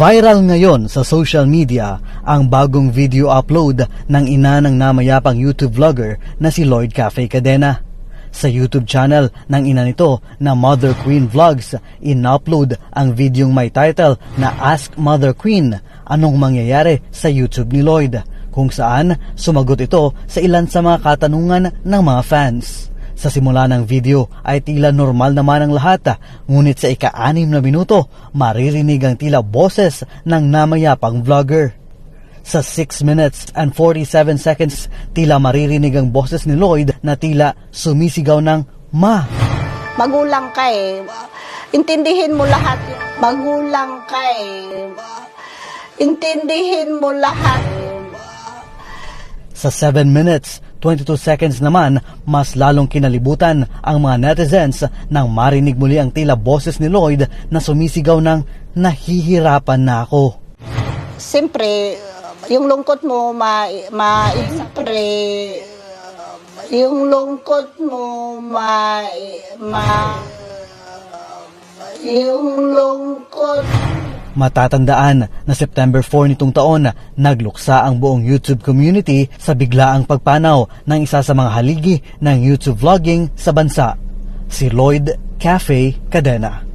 Viral ngayon sa social media ang bagong video upload ng ina ng namayapang YouTube vlogger na si Lloyd Cafe Cadena. Sa YouTube channel ng ina nito na Mother Queen Vlogs, in-upload ang videong may title na Ask Mother Queen, anong mangyayari sa YouTube ni Lloyd, kung saan sumagot ito sa ilan sa mga katanungan ng mga fans. Sa simula ng video ay tila normal naman ang lahat, ngunit sa ika-anim na minuto, maririnig ang tila boses ng namayapang vlogger. Sa 6 minutes and 47 seconds, tila maririnig ang boses ni Lloyd na tila sumisigaw ng Ma. Magulang ka eh. Intindihin mo lahat. Magulang ka eh. Intindihin mo lahat. Sa 7 minutes, 22 seconds naman, mas lalong kinalibutan ang mga netizens nang marinig muli ang tila boses ni Lloyd na sumisigaw ng nahihirapan na ako. Siyempre, yung lungkot mo, ma, ma, siyempre, yung lungkot mo, ma, ma, yung lungkot Matatandaan na September 4 nitong taon, nagluksa ang buong YouTube community sa biglaang pagpanaw ng isa sa mga haligi ng YouTube vlogging sa bansa, si Lloyd Cafe Cadena.